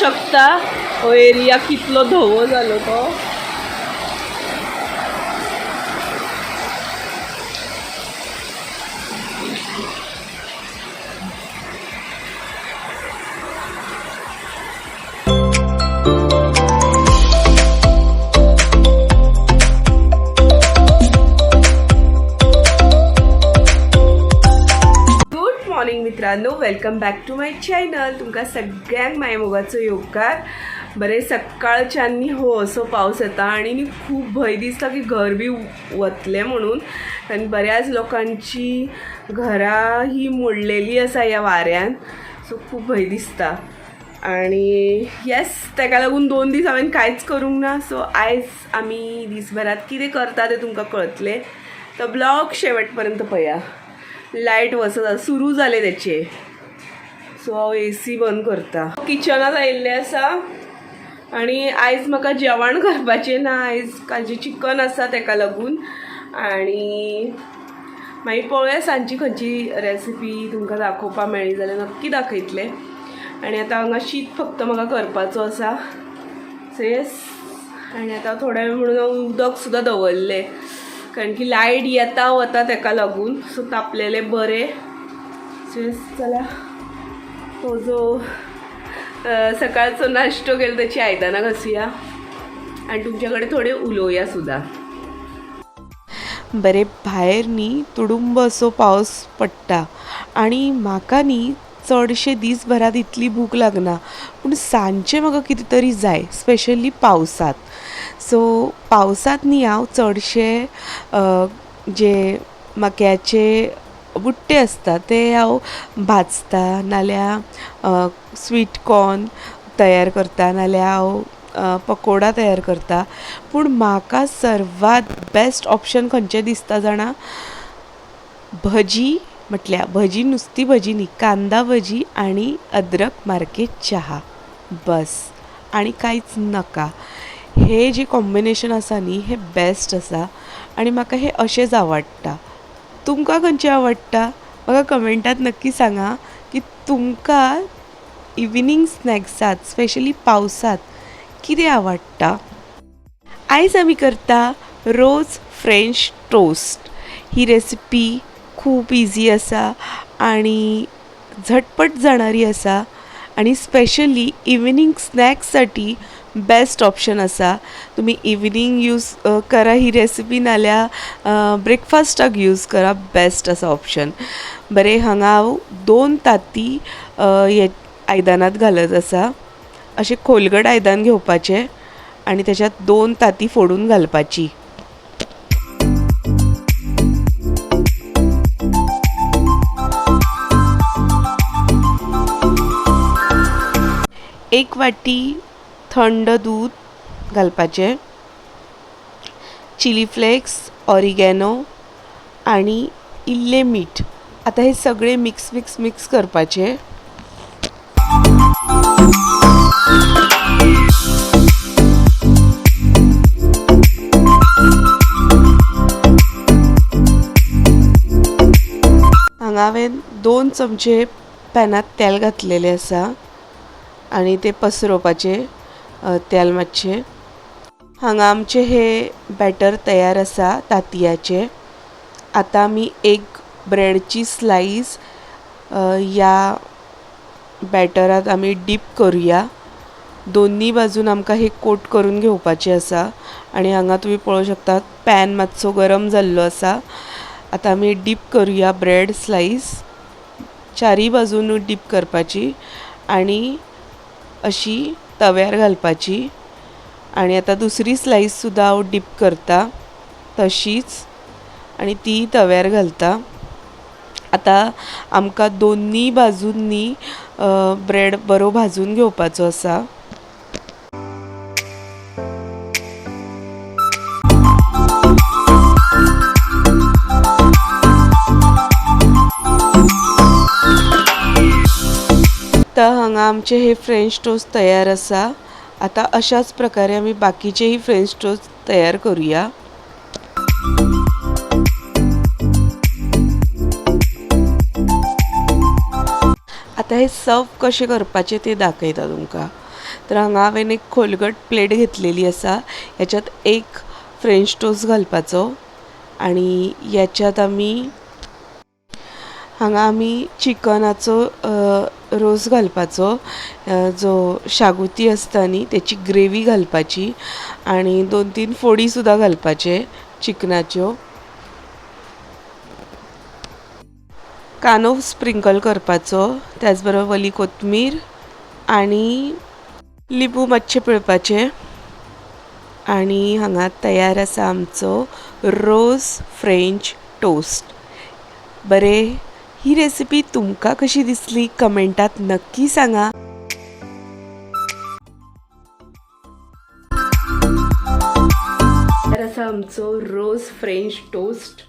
पळोवं शकता हो एरिया कितलो धवो जालो तो मित्रांनो welcome back to my channel तुमकां सगळ्यांक माय मोगाचो योगकार बरें सकाळच्यांनी हो असो पावस येता आनी न्ही खूब भंय दिसता की घर बी वतलें म्हणून. आनी बऱ्याच लोकांची घरां ही मोडलेली आसा ह्या वाऱ्यान. सो खूब भंय दिसता. आणि येस ताका लागून दोन दीस हांवें कांयच करूंक ना. सो आयज आमी दीसभरात कितें करता तें तुमकां कळतले. तर ब्लॉग शेवट पर्यंत पळया लायट वसत सुरू झाले त्याचे. सो हांव ए सी बंद करता. किचनात आयिल्लें आसा आनी आयज म्हाका जेवण करपाचें ना. आयज कालचें चिकन आसा तेका लागून. आनी मागीर पळोवया सांची खंयची रेसिपी तुमकां दाखोवपा मेळ्ळी जाल्यार नक्की दाखयतलें. आनी आतां हांगा शीत फक्त म्हाका करपाचो आसा सो येस आनी आतां थोड्या वेळ म्हणून हांव उदक सुद्दां दवरलें. कारण की लायट येता वता ताका लागून. सो तापलेले बरे. चला. तो जो सकाळचो नाश्तो केलो त्याची आयदनां घासुया. आनी तुमच्याकडे थोडे उलोवया सुद्दां बरे भायर न्ही तुडुंब असो पावस पडटा आनी म्हाका न्ही चडशे दिसभरात इतली भूक लागना. पूण सांजचें म्हाका कितें तरी जाय स्पेशली पावसांत. सो पावसांत न्ही हांव चडशे जे मक्याचे बुट्टे आसता ते हांव भाजता. नाल्या स्वीट कॉर्न तयार करता नाल्या हांव पकोडा तयार करता. पूण म्हाका सर्वात बेस्ट ऑप्शन खंयचें दिसता जाणा? भजी म्हटल्या भजी नुस्ती भजी न्ही कांदा भजी आनी अद्रक मार्केट चहा. बस. आनी कांयच नाका. हे जे कॉम्बिनेशन आसा न्ही हें बेस्ट आसा आनी म्हाका हें अशेंच आवडटा. तुमकां खंयचें आवडटा? म्हाका कमेंटात नक्की सांगा की तुमकां इविनींग स्नॅक्सात स्पेशली पावसांत कितें आवडटा आयज आमी करता रोज फ्रेंच टोस्ट ही रेसिपी खूब इजी आसा आनी झटपट जाणारी आसा आनी स्पेशली इविनींग स्नॅक्ससाठी बेस्ट ऑप्शन आसा तुमी इविनींग यूज करा ही रेसिपी नाल्या ब्रेकफास्टाक यूज करा बेस्ट आसा ऑप्शन बरें हांगा हांव दोन ताती हे आयदनांत घालत आसा अशें खोलगट आयदन घेवपाचें आनी त्याच्यात दोन ताती फोडून घालपाची. एक वाटी थंड दूध घालपाचें चिली फ्लेक्स ऑरिगॅनो आनी इल्लें मीठ. आतां हे सगळें मिक्स मिक्स मिक्स करपाचें. हांगा हांवें दोन चमचे पॅनात तेल घातलेलें आसा आनी ते पसरोवपाचें अ, तेल मातशें हांगा आमचें हे बॅटर तयार आसा तांतयाचें आतां आमी एक ब्रेडची स्लायस ह्या बॅटरांत आमी डीप करुया. दोनी बाजून आमकां हे कोट करून घेवपाचें आसा आनी हांगा तुमी पळोवंक शकतात पॅन मातसो गरम जाल्लो आसा आतां आमी डीप करुया ब्रेड स्लायस चारी बाजून डीप करपाची. आनी अशी तव्यार घालपाची. आनी आतां दुसरी स्लायस सुद्दां हांव डीप करता. तशीच. आनी ती तव्यार घालता. आतां आमकां दोनी बाजूंनी ब्रेड बरो भाजून घेवपाचो आसा. आमचे हे फ्रेंच टोस्ट तयार आसा आतां अशाच प्रकारे आमी बाकीचेही फ्रेंच टोस्ट तयार करुया. आतां हे सर्व कशें करपाचें तें दाखयता तुमकां. तर हांगा हांवें एक खोलगट प्लेट घेतलेली आसा ह्याच्यात एक फ्रेंच टोस्ट घालपाचो. आनी याच्यात आमी हांगा आमी चिकनाचो रोस घालपाचो. जो शागुती आसता न्ही तेची ग्रेवी घालपाची आनी दोन तीन फोडी सुद्दां घालपाचे चिकनाच्यो. कांदो स्प्रिंकल करपाचो त्याच बरोबर वली कोथमीर आनी लिंबू मातशें पिळपाचें. आनी हांगा तयार आसा आमचो रोज फ्रेंच टोस्ट. बरें ही रेसिपी तुमकां कशी दिसली? कमेंटात नक्की सांगा. तर असं आमचो रोज फ्रेंच टोस्ट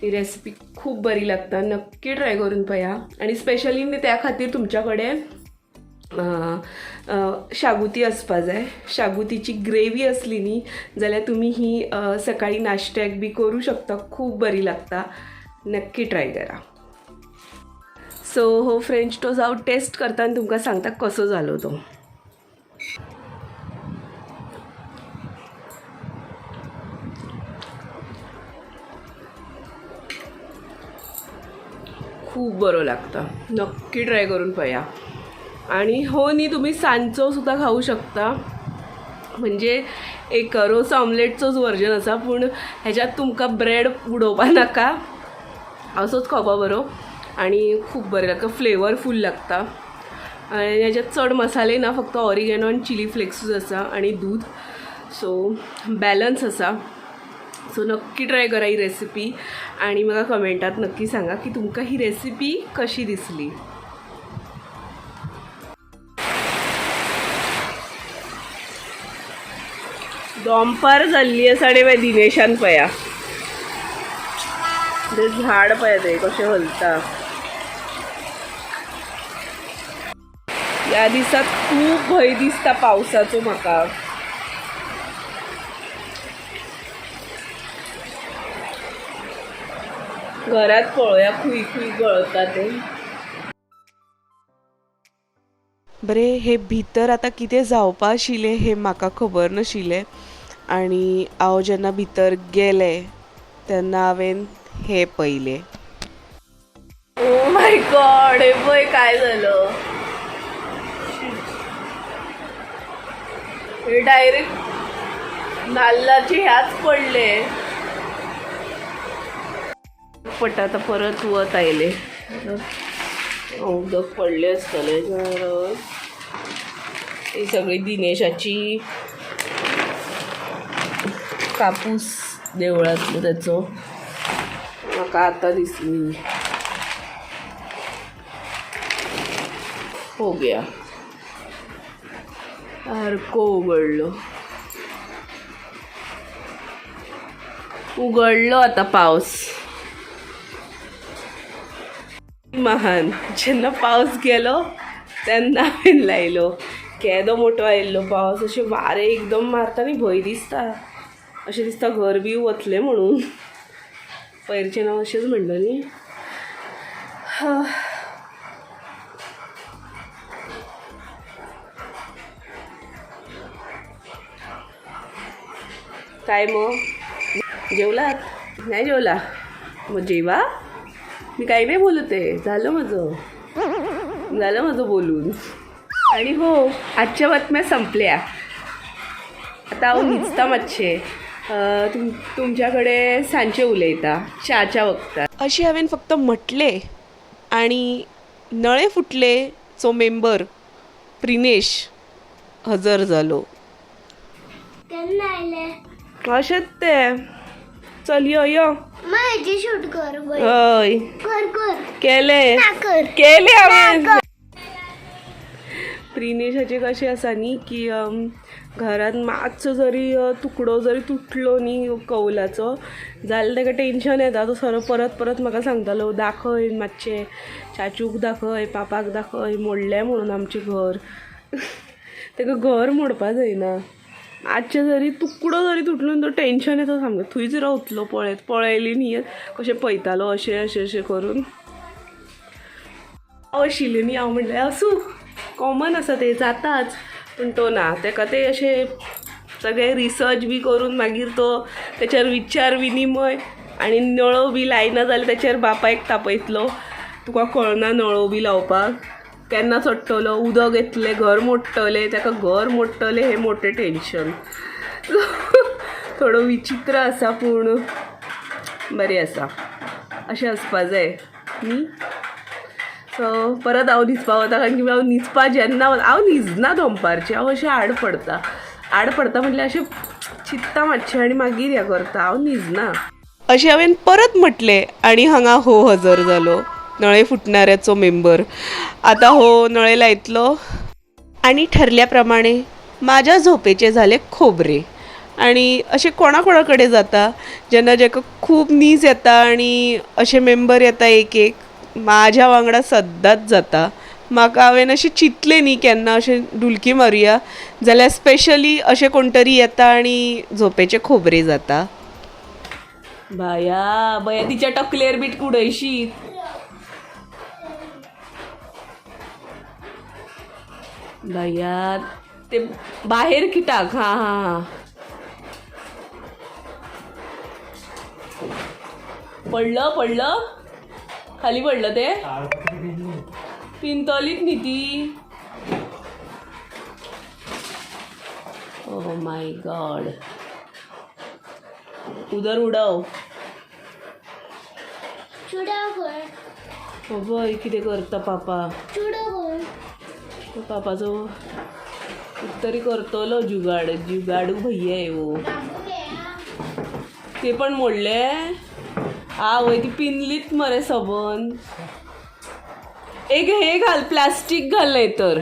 ती रेसिपी खूप बरी लागता. नक्की ट्राय करून पळया आणि स्पेशली मी त्या खातीर तुमच्याकडे कडेन शागुती असपा जाय शागुतीची ग्रेवी असली न्ही जाल्यार तुमी ही सकाळी नाश्त्याक बी करू शकता. खूप बरी लागता. नक्की ट्राय करा. सो हो फ्रेंच टोस्ट हांव टेस्ट करता आनी तुमकां सांगता कसो जालो तो. खूप बरो लागता. नक्की ट्राय करून पळया आणि हो नी तुम्ही सांजचो सुद्धा खाऊ शकता. म्हणजे एक रोस ऑमलेटचोच वर्जन आसा पूण ह्याच्यात तुमकां ब्रेड उडोवपा नाका. असोच खावपा बरो. आणि खूप बरें लागतं. फ्लेवरफुल लागता. आणि याच्यात चड मसाले ना फक्त ऑरिगॅनो आणि चिली फ्लेक्सूच आसा आणि दूध. सो बॅलन्स आसा सो नक्की ट्राय करा ही रेसिपी आणि म्हाका कमेंटात नक्की सांगा की तुमकां ही रेसिपी कशी दिसली? दोमपार जाल्ली आसा आणि बाय दिनेशान पया. झाड पया ते कशें हलता. ह्या दिसात खूप भंय दिसता पावसाचो म्हाका घरात पळोवया खुई खुई गळता ते. बरें हे भितर आतां कितें जावपा आशिल्लें हें म्हाका खबर नाशिल्लें आनी हांव जेन्ना भितर गेलें तेन्ना हांवें हें पयलें ओ माय गॉड हे पळय काय झालं? हे डायरेक्ट नाल्लाचे ह्याच पडले. पट आता परत वत आयले. उदक पडले असतले तर ही सगळी दिनेशाची कापूस देवळातलो त्याचो. म्हाका आतां दिसली. हो गया. सारको उगडलो उगडलो आता पावस महान जेन्ना पावस गेलो तेन्ना हांवें लायलो. केदो मोठो आयिल्लो पावस अशें वारे एकदम मारता आनी भंय दिसता. अशें दिसता घर बी वतलें म्हणून. पयरचें नांव अशेंच म्हणटा न्ही काय मग? जेवलात? नाही जेवला. मग जेवा. मी काही नाही बोलत. आहे झालं माझं. झालं माझं बोलून. आणि हो आजच्या बातम्या संपल्या. आता हांव न्हिजता मातशें अं, तुम तुमच्याकडे सांचे उलयता च्याच्या वखदार अशें हांवें फक्त म्हटलें आनी नळे फुटले चो मेंबर प्रिनेश हजर आयले अशेंच ते. चल यो यो. माझी शूट कर. हय. कर कर. केले. केले हांवें प्रिनेशाचें कशें आसा न्ही की घरान मातसो जरी तुकडो जरी तुटलो न्ही कौलाचो जाल्यार ताका टेंशन येता. तो सरो परत परत म्हाका सांगतालो दाखय मातशें चाचूक दाखय पापाक दाखय मोडलें म्हणून आमचें घर. ताका घर मोडपा जायना आजच्या जरी तुकडो जरी तुटलो तो टेंशन येता सामकें थंयच रावतलो पळयत पळयली न्ही कशें पळयतालो अशें अशें अशें करून. आशिल्लें न्ही हांव म्हणलें आसूं कॉमन आसा तें जाताच. पूण तो ना तेका ते अशें सगळे रिसर्च बी करून मागीर तो तेचेर विचार विनिमय आनी नळो बी लायना जाल्यार तेचेर बापायक तापयतलो. तुका कळना नळो बी लावपाक. केन्ना चडटलो उदक येतलें घर मोडटलें ताका घर मोडटलें हें मोटें टेंशन थोडो विचित्र आसा पूण बरें आसा अशें आसपा जाय न्ही सो परत हांव न्हिजपा वता कारण की हांव न्हिजपा जेन्ना हांव न्हिजना दनपारचें हांव अशें आड पडता. आड पडता म्हटल्यार अशें चित्ता मातशें आनी मागीर हें करता. हांव न्हिजना अशें हांवें परत म्हटलें आनी हांगा हो हजर जालो नळे फुटणाऱ्याचो मेंबर. आतां हो नळेला लायतलो आनी ठरल्या माझ्या म्हाज्या झोपेचे झाले खोबरे. आनी अशें कोणा कोणा कडेन जाता जेन्ना जेका खूब नीज येता आनी असे मेंबर येता एक एक म्हाज्या वांगडा सद्दांच जाता. म्हाका हांवें अशें चिंतलें न्ही केन्ना अशें डुलकी मारुया जाल्यार स्पेशली अशें कोण तरी येता आनी झोपेचे खोबरे जाता. बाया बया तिच्या टकलेर बीट कुडयशी बाया ते बाहेर किटाक हा हा हा. पडलं पडलं. खाली पडलं ते. पिंतलीत न्ही ती ओ माय गॉड उदर उडव. चुडा कर. हो कितें करता पापा. तो कर तो तरी करतलो हो जुगाड जुगाडू भैया आहे वो. ते पण मोडले. आवय ती पिनलीत मरे सबन. एक हे घाल प्लास्टिक घाल तर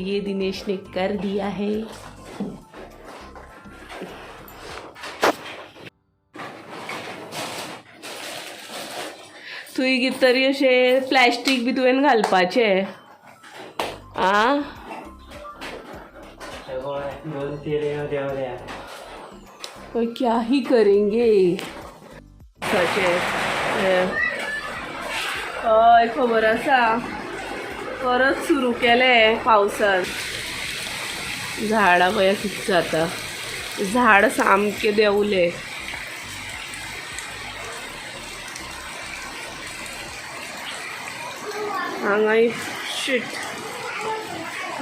ये दिनेश ने कर दिया है। तुई तरी अशें प्लॅस्टीक बी तुवें घालपाचे? आ? क्या ही करेंगे? हय खबर आसा परत सुरू केलें पावसान झाडां पळय कितें जाता झाड सामकें देंवले हांगा शीट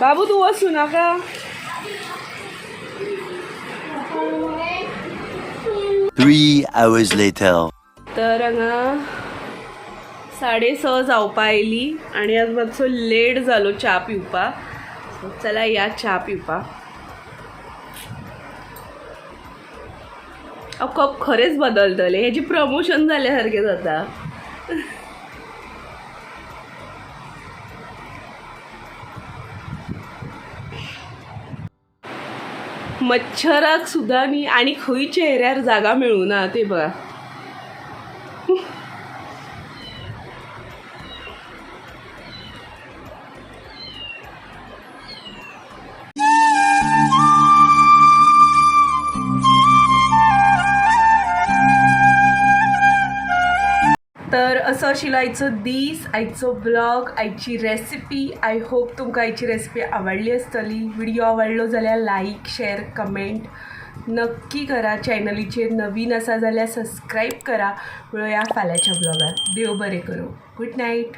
बाबू तूं वचूं नाका. Three hours later. तर हांगा साडे स जावपा आयली आनी आज मातसो लेट जालो च्या पिवपाक चला या च्या पिवपाक हांव कप खरेंच बदलतलें. हेजें प्रमोशन जाल्या सारकें जाता मच्छराक सुद्दां न्ही आनी खंय चेहऱ्यार जागा मेळूना ते बघा. तर आयचो दीस आयचो ब्लॉग आयची रेसिपी आय होप तुमकां आयची रेसिपी आवडली आसतली व्हिडिओ आवडलो जाल्यार लाईक शेअर कमेंट नक्की करा. चॅनलीचेर नवीन आसा जाल्यार सबस्क्राईब करा. मेळुया फाल्यांच्या ब्लॉगार देव बरें करूं. Good night